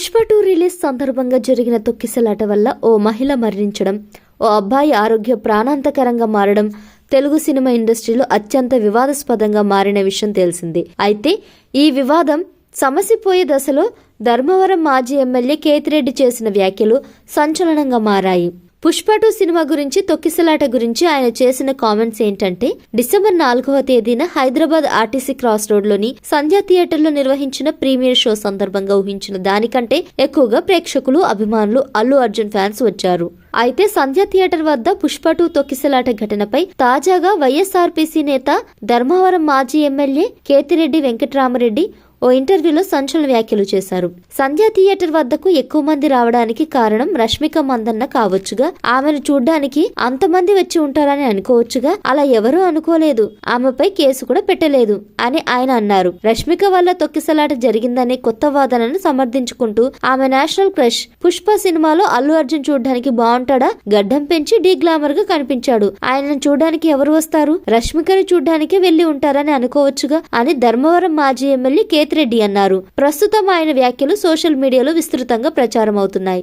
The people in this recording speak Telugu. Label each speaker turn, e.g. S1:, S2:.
S1: పుష్ప టూ రిలీజ్ సందర్భంగా జరిగిన తొక్కిసలాట వల్ల ఓ మహిళ మరణించడం ఓ అబ్బాయి ఆరోగ్య ప్రాణాంతకరంగా మారడం తెలుగు సినిమా ఇండస్ట్రీలో అత్యంత వివాదాస్పదంగా మారిన విషయం తెలిసిందే. అయితే ఈ వివాదం సమసిపోయే దశలో ధర్మవరం మాజీ ఎమ్మెల్యే కేతిరెడ్డి చేసిన వ్యాఖ్యలు సంచలనంగా మారాయి. పుష్ప టూ సినిమా గురించి తొక్కిసలాట గురించి ఆయన చేసిన కామెంట్స్ ఏంటంటే డిసెంబర్ నాలుగవ తేదీన హైదరాబాద్ ఆర్టీసీ క్రాస్ రోడ్లోని సంధ్యా థియేటర్లో నిర్వహించిన ప్రీమియర్ షో సందర్భంగా ఊహించిన దానికంటే ఎక్కువగా ప్రేక్షకులు అభిమానులు అల్లు అర్జున్ ఫ్యాన్స్ వచ్చారు. అయితే సంధ్యా థియేటర్ వద్ద పుష్ప టూ తొక్కిసలాట ఘటనపై తాజాగా వైఎస్ఆర్పీసీ నేత ధర్మవరం మాజీ ఎమ్మెల్యే కేతిరెడ్డి వెంకట్రామరెడ్డి ఓ ఇంటర్వ్యూలో సంచలన వ్యాఖ్యలు చేశారు. సంధ్యా థియేటర్ వద్దకు ఎక్కువ మంది రావడానికి కారణం రష్మిక మందన్న కావచ్చుగా. ఆమెను చూడ్డానికి అంతమంది వచ్చి ఉంటారని అనుకోవచ్చుగా. అలా ఎవరూ అనుకోలేదు. ఆమెపై కేసు కూడా పెట్టలేదు అని ఆయన అన్నారు. రష్మిక వల్ల తొక్కిసలాట జరిగిందనే కొత్త వాదనను సమర్థించుకుంటూ ఆమె నేషనల్ క్రష్ పుష్ప సినిమాలో అల్లు అర్జున్ చూడ్డానికి బాగుంటాడా గడ్డం పెంచి డీ గ్లామర్గా కనిపించాడు. ఆయనను చూడడానికి ఎవరు వస్తారు? రష్మికను చూడ్డానికి వెళ్ళి ఉంటారని అనుకోవచ్చుగా అని ధర్మవరం మాజీ ఎమ్మెల్యే రెడ్డి అన్నారు. ప్రస్తుతం ఆయన వ్యాఖ్యలు సోషల్ మీడియాలో విస్తృతంగా ప్రచారం అవుతున్నాయి